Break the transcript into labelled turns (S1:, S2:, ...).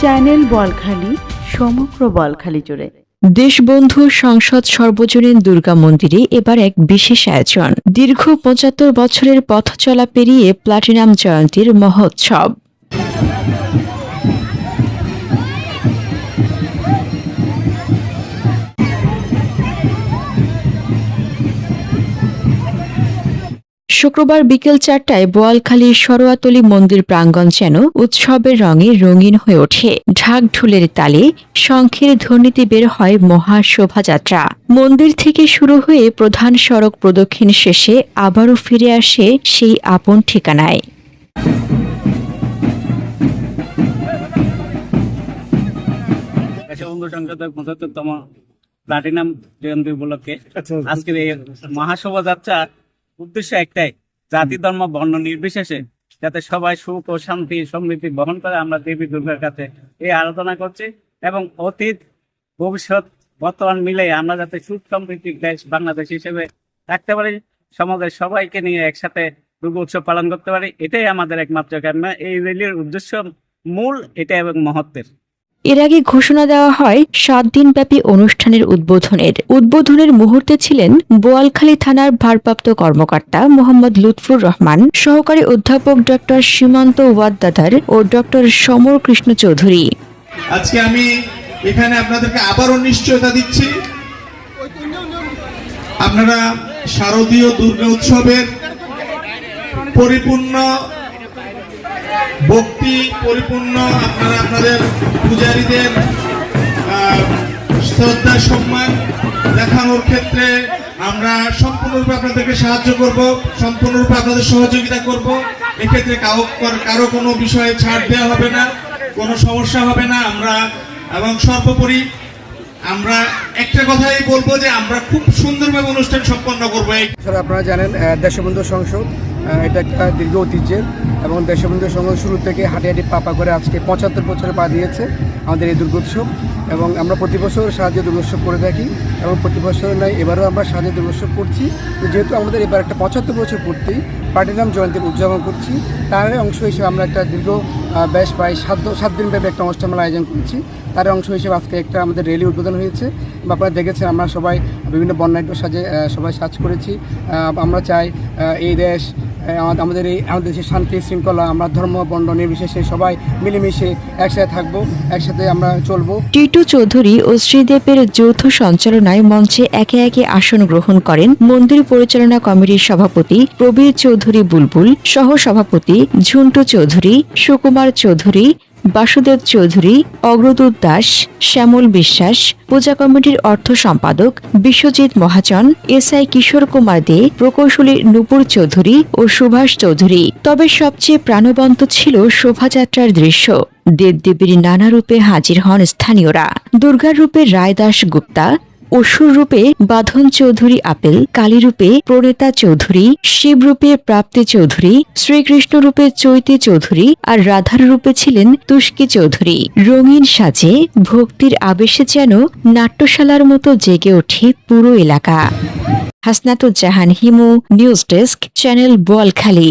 S1: Channel Balkhali, সমগ্র বলখালি জুড়ে।
S2: দেশবন্ধু সংসদ সর্বজনীন দুর্গা মন্দিরে এবার এক বিশেষ আয়োজন। দীর্ঘ পঁচাত্তর বছরের পথ চলা পেরিয়ে প্লাটিনাম জয়ন্তীর মহোৎসব। শুক্রবার বিকেল চারটায় বোয়ালখালীর সরোয়াতলি মন্দির প্রাঙ্গণ যেন উৎসবের রঙে রঙিন হয়ে ওঠে। ঢাক ঢোলের তালে শঙ্খের ধ্বনিতে বের হয় মহা শোভাযাত্রা মন্দির থেকে শুরু হয়ে প্রধান সড়ক প্রদক্ষিণ শেষে আবারও ফিরে আসে সেই আপন ঠিকানায়।
S3: পঁচাত্তরতম প্লাটিনাম জয়ন্তী উপলক্ষে আজকের এই মহাশোভাযাত্রার উদ্দেশ্য একটাই জাতি ধর্ম বর্ণ নির্বিশেষে যাতে সবাই সুখ ও শান্তি সমৃদ্ধি বহন করে আমরা দেবী দুর্গার কাছে এই আরাধনা করছি এবং অতীত ভবিষ্যৎ বর্তমান মিলে আমরা যাতে সুখ সমৃদ্ধির দেশ বাংলাদেশ হিসেবে থাকতে পারি সমাজের সবাইকে নিয়ে একসাথে দুর্গা উৎসব পালন করতে পারি এটাই আমাদের একমাত্র কারণ এই র্যালির উদ্দেশ্য মূল এটা এবং মহত্বের।
S2: এর আগে ঘোষণা দেওয়া হয়, সাত দিনব্যাপী অনুষ্ঠানের উদ্বোধনের। উদ্বোধনের মুহূর্তে ছিলেন বোয়ালখালী থানার ভারপ্রাপ্ত কর্মকর্তা মোহাম্মদ লুৎফুর রহমান, সহকারী অধ্যাপক ডক্টর সীমান্ত ওয়াদ্দাদার ও ডক্টর সমর কৃষ্ণ চৌধুরী।
S4: আজকে আমি এখানে আপনাদেরকে আবারও নিশ্চয়তা দিচ্ছি। আপনারা শারদীয় দুর্গা উৎসবের পরিপূর্ণ ভক্তি পরিপূর্ণ আপনারা আপনাদের পূজারীদের শ্রদ্ধা, সম্মান দেখানোর ক্ষেত্রে আমরা সম্পূর্ণরূপে আপনাদেরকে সাহায্য করব, সম্পূর্ণরূপে আপনাদের সহযোগিতা করব। এক্ষেত্রে কারও কারও কোনো বিষয়ে ছাড় দেওয়া হবে না, কোনো সমস্যা হবে না। আমরা এবং সর্বোপরি আমরা একটা কথাই বলব যে আমরা খুব সুন্দরভাবে অনুষ্ঠান সম্পন্ন করব।
S5: আপনারা জানেন দেশবন্ধু সংসদ এটা একটা দীর্ঘ ঐতিহ্যের এবং দেশবন্ধু সংসদ শুরু থেকে হাঁটি হাঁটি পাপা করে আজকে পঁচাত্তর বছরে পা দিয়েছে আমাদের এই দুর্গোৎসব। এবং আমরা প্রতি বছর সাহায্য দুর্গোৎসব করে থাকি এবং প্রতি বছর নয়, এবারও আমরা সাহায্য দুর্গোৎসব করছি। যেহেতু আমাদের এবার একটা পঁচাত্তর বছর পূর্তি প্লাটিনাম জয়ন্তী উদযাপন করছি, তার অংশ হিসেবে আমরা একটা দীর্ঘ বেশ প্রায় সাত সাত দিনব্যাপী একটা অনুষ্ঠান আমরা আয়োজন করছি। তার অংশ হিসেবে আজকে একটা আমাদের রেলি উদ্বোধন হয়েছে। বা আপনারা দেখেছেন আমরা সবাই বিভিন্ন বর্ণাঢ্য সাজে সবাই সাজ করেছি। আমরা চাই এই দেশ আমাদের- এই আমাদের দেশের শান্তি শৃঙ্খলা, আমরা ধর্ম বর্ণ নির্বিশেষে সবাই মিলেমিশে একসাথে থাকব, একসাথে আমরা চলবো।
S2: টিটু চৌধুরী ও শ্রীদেবের যৌথ সঞ্চালনায় মঞ্চে একে একে আসন গ্রহণ করেন মন্দির পরিচালনা কমিটির সভাপতি প্রবীর চৌধুরী বুলবুল সহ সভাপতি ঝুন্টু চৌধুরী, সুকুমার চৌধুরী বাসুদেব চৌধুরী, অগ্রদূত দাস, শ্যামল বিশ্বাস, পূজা কমিটির অর্থ সম্পাদক বিশ্বজিৎ মহাজন, এস আই কিশোর কুমার দে, প্রকৌশলী নুপুর চৌধুরী ও সুভাষ চৌধুরী। তবে সবচেয়ে প্রাণবন্ত ছিল শোভাযাত্রার দৃশ্য। দেবদেবীর নানা রূপে হাজির হন স্থানীয়রা। দুর্গার রূপে রায়দাস গুপ্তা অসুর রূপে বাঁধন চৌধুরী আপেল, কালী রূপে প্রণেতা চৌধুরী, শিব রূপে প্রাপ্তি চৌধুরী, শ্রীকৃষ্ণ রূপে চৈতি চৌধুরী আর রাধার রূপে ছিলেন তুষ্কি চৌধুরী। রঙিন সাজে, ভক্তির আবেশে যেন নাট্যশালার মতো জেগে ওঠে পুরো এলাকা। Hasnatuzzahan Himu, news desk, channel Boalkhali.